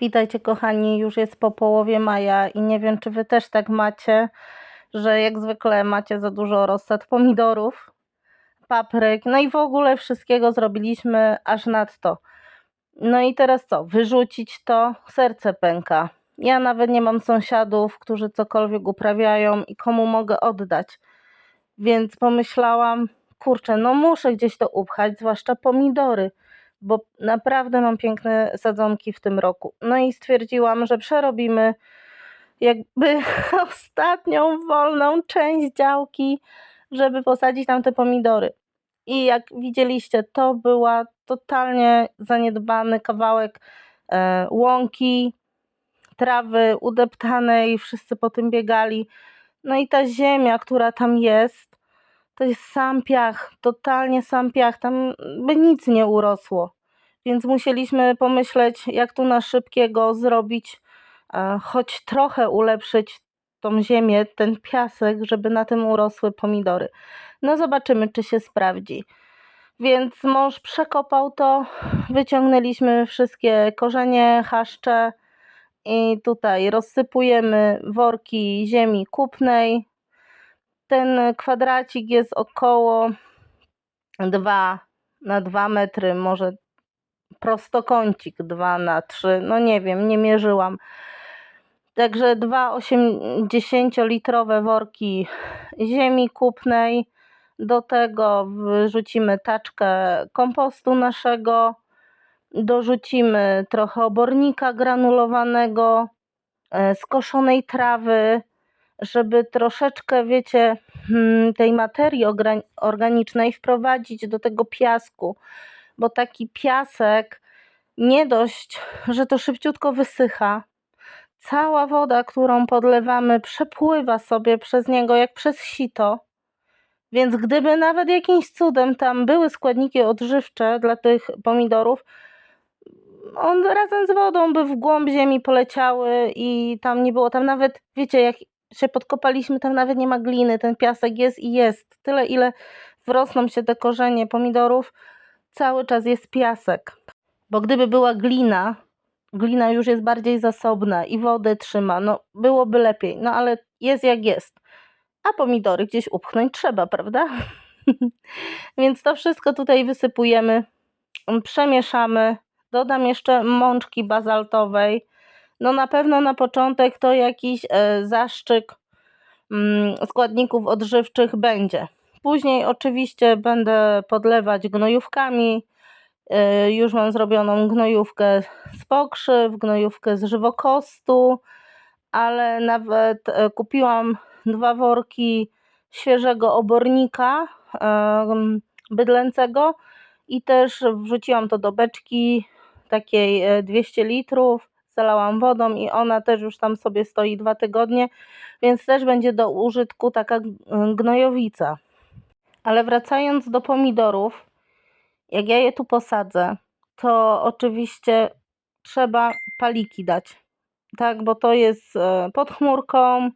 Witajcie kochani, już jest po połowie maja i nie wiem czy wy też tak macie, że jak zwykle macie za dużo rozsad pomidorów, papryk, no i w ogóle wszystkiego zrobiliśmy aż nadto. No i teraz co? Wyrzucić to, serce pęka. Ja nawet nie mam sąsiadów, którzy cokolwiek uprawiają i komu mogę oddać. Więc pomyślałam, kurczę, no muszę gdzieś to upchać, zwłaszcza pomidory, bo naprawdę mam piękne sadzonki w tym roku. No i stwierdziłam, że przerobimy jakby ostatnią wolną część działki, żeby posadzić tam te pomidory. I jak widzieliście, to była totalnie zaniedbany kawałek e, łąki, trawy udeptanej, wszyscy po tym biegali. No i ta ziemia, która tam jest, to jest sam piach, totalnie sam piach, tam by nic nie urosło. Więc musieliśmy pomyśleć, jak tu na szybkiego zrobić, e, choć trochę ulepszyć tą ziemię, ten piasek, żeby na tym urosły pomidory. No zobaczymy, czy się sprawdzi. Więc mąż przekopał to, wyciągnęliśmy wszystkie korzenie, chaszcze i tutaj rozsypujemy worki ziemi kupnej. Ten kwadracik jest około 2 na 2 metry, może prostokącik 2 na 3, no nie wiem, nie mierzyłam. Także dwa 80-litrowe worki ziemi kupnej. Do tego wrzucimy taczkę kompostu naszego. Dorzucimy trochę obornika granulowanego, e, skoszonej trawy, żeby troszeczkę, wiecie, hmm, tej materii organicznej wprowadzić do tego piasku, bo taki piasek nie dość, że to szybciutko wysycha, cała woda, którą podlewamy, przepływa sobie przez niego jak przez sito. Więc gdyby nawet jakimś cudem tam były składniki odżywcze dla tych pomidorów, on razem z wodą by w głąb ziemi poleciały i tam nie było, tam nawet, wiecie, jak się podkopaliśmy, tam nawet nie ma gliny, ten piasek jest i jest. Tyle, ile wrosną się te korzenie pomidorów, cały czas jest piasek. Bo gdyby była glina, glina już jest bardziej zasobna i wodę trzyma, no byłoby lepiej, no ale jest jak jest. A pomidory gdzieś upchnąć trzeba, prawda? Więc to wszystko tutaj wysypujemy, przemieszamy. Dodam jeszcze mączki bazaltowej. No na pewno na początek to jakiś e, zaszczyk mm, składników odżywczych będzie. Później oczywiście będę podlewać gnojówkami, E, już mam zrobioną gnojówkę z pokrzyw, gnojówkę z żywokostu, ale nawet e, kupiłam dwa worki świeżego obornika bydlęcego i też wrzuciłam to do beczki takiej 200 litrów, zalałam wodą i ona też już tam sobie stoi dwa tygodnie, więc też będzie do użytku taka gnojowica. Ale wracając do pomidorów, jak ja je tu posadzę, to oczywiście trzeba paliki dać. Tak, bo to jest e, pod chmurką,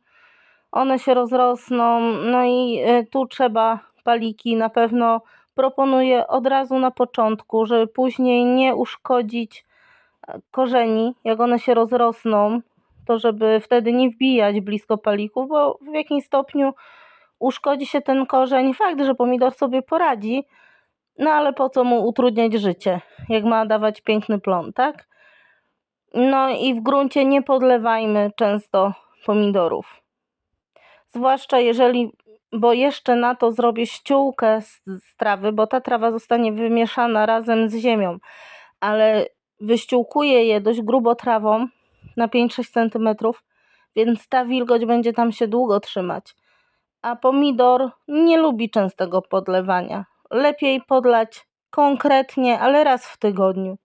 one się rozrosną, no i e, tu trzeba paliki na pewno proponuję od razu na początku, żeby później nie uszkodzić korzeni, jak one się rozrosną, to żeby wtedy nie wbijać blisko palików, bo w jakimś stopniu uszkodzi się ten korzeń. Fakt, że pomidor sobie poradzi, no ale po co mu utrudniać życie, jak ma dawać piękny plon, tak? No i w gruncie nie podlewajmy często pomidorów. Zwłaszcza jeżeli, bo jeszcze na to zrobię ściółkę z, z trawy, bo ta trawa zostanie wymieszana razem z ziemią, ale wyściółkuję je dość grubo trawą na 5-6 cm, więc ta wilgoć będzie tam się długo trzymać. A pomidor nie lubi częstego podlewania lepiej podlać konkretnie, ale raz w tygodniu.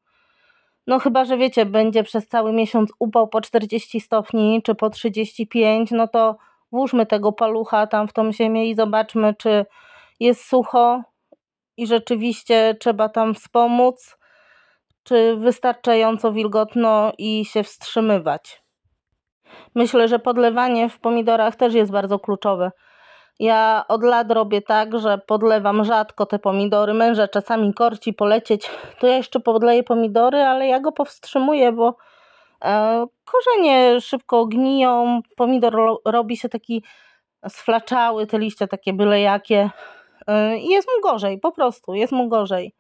No chyba, że wiecie, będzie przez cały miesiąc upał po 40 stopni czy po 35, no to włóżmy tego palucha tam w tą ziemię i zobaczmy, czy jest sucho i rzeczywiście trzeba tam wspomóc, czy wystarczająco wilgotno i się wstrzymywać. Myślę, że podlewanie w pomidorach też jest bardzo kluczowe. Ja od lat robię tak, że podlewam rzadko te pomidory. Męża czasami korci polecieć, to ja jeszcze podleję pomidory, ale ja go powstrzymuję, bo E, Korzenie szybko gniją, pomidor ro- robi się taki sflaczały, te liście takie byle jakie E, i jest mu gorzej, po prostu jest mu gorzej.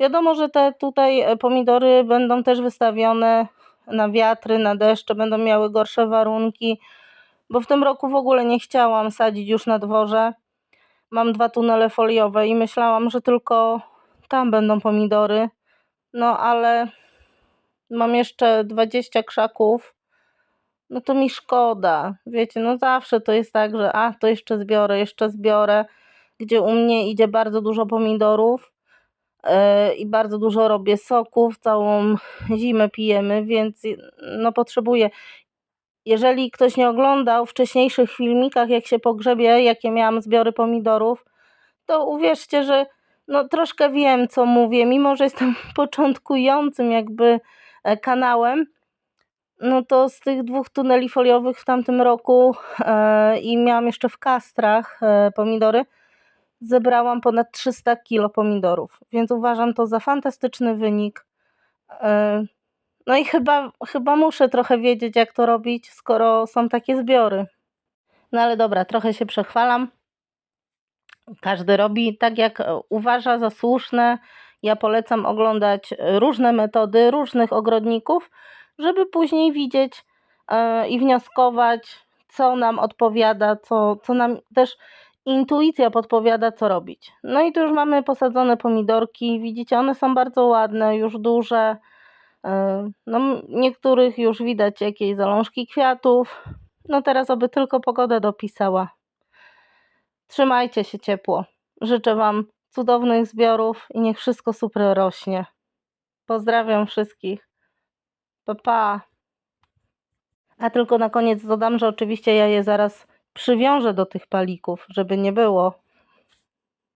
Wiadomo, że te tutaj e, pomidory będą też wystawione na wiatry, na deszcze, będą miały gorsze warunki, bo w tym roku w ogóle nie chciałam sadzić już na dworze. Mam dwa tunele foliowe i myślałam, że tylko tam będą pomidory. No ale mam jeszcze 20 krzaków. No to mi szkoda. Wiecie, no zawsze to jest tak, że a to jeszcze zbiorę, jeszcze zbiorę. Gdzie u mnie idzie bardzo dużo pomidorów i bardzo dużo robię soków, całą zimę pijemy, więc no potrzebuję. Jeżeli ktoś nie oglądał wcześniejszych filmikach, jak się pogrzebie, jakie miałam zbiory pomidorów, to uwierzcie, że no troszkę wiem, co mówię, mimo że jestem początkującym jakby e, kanałem, no to z tych dwóch tuneli foliowych w tamtym roku e, i miałam jeszcze w kastrach e, pomidory, zebrałam ponad 300 kilo pomidorów, więc uważam to za fantastyczny wynik. E, no i chyba, chyba muszę trochę wiedzieć, jak to robić, skoro są takie zbiory. No ale dobra, trochę się przechwalam. Każdy robi tak, jak uważa za słuszne. Ja polecam oglądać różne metody różnych ogrodników, żeby później widzieć e, i wnioskować, co nam odpowiada, co, co nam też intuicja podpowiada, co robić. No i tu już mamy posadzone pomidorki. Widzicie, one są bardzo ładne, już duże. E, No, niektórych już widać jakieś zalążki kwiatów. No teraz oby tylko pogoda dopisała. Trzymajcie się ciepło. Życzę Wam cudownych zbiorów i niech wszystko super rośnie. Pozdrawiam wszystkich. Pa, pa. A tylko na koniec dodam, że oczywiście ja je zaraz przywiążę do tych palików, żeby nie było.